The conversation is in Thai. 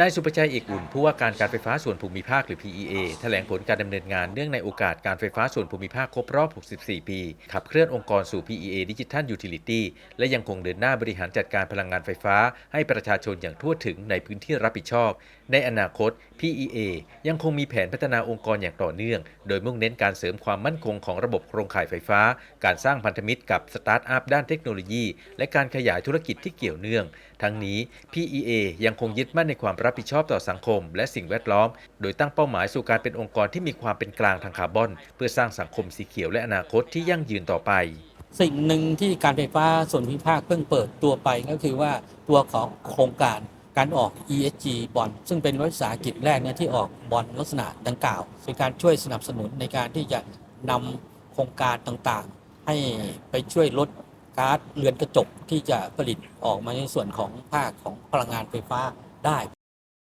นายสุประชัยเอกอุ่นผู้ว่าการการไฟฟ้าส่วนภูมิภาคหรือ PEA แถลงผลการดำเนินงานเนื่องในโอกาสการไฟฟ้าส่วนภูมิภาคครบรอบ 64 ปี ขับเคลื่อนองค์กรสู่ PEA Digital Utility และยังคงเดินหน้าบริหารจัดการพลังงานไฟฟ้า ให้ประชาชนอย่างทั่วถึงในพื้นที่รับผิดชอบ ในอนาคต PEA ยังคงมีแผนพัฒนาองค์กรอย่างต่อเนื่อง โดยมุ่งเน้นการเสริมความมั่นคงของระบบโครงข่ายไฟฟ้า การสร้างพันธมิตรกับสตาร์ทอัพด้านเทคโนโลยี และการขยายธุรกิจที่เกี่ยวเนื่อง ทั้งนี้ PEA ยังคงยึดมั่นในความรับผิดชอบต่อสังคม และสิ่งแวดล้อม โดยตั้งเป้าหมายสู่การเป็นองค์กรที่มีความเป็นกลางทางคาร์บอน เพื่อสร้างสังคมสีเขียวและอนาคตที่ยั่งยืนต่อไปสิ่งหนึ่งที่การไฟฟ้าส่วนภูมิภาคเพิ่งเปิดตัวไปก็คือว่าตัวของโครงการ การออก ESG บอลซึ่งเป็นวิสาหกิจแรกเนี่ยที่ออกบอลลักษณะดังกล่าวเป็นการช่วยสนับสนุนในการที่จะนำโครงการต่างๆ ให้ไปช่วยลดก๊าซเรือนกระจกที่จะผลิตออกมาในส่วนของภาคของพลังงานไฟฟ้าได้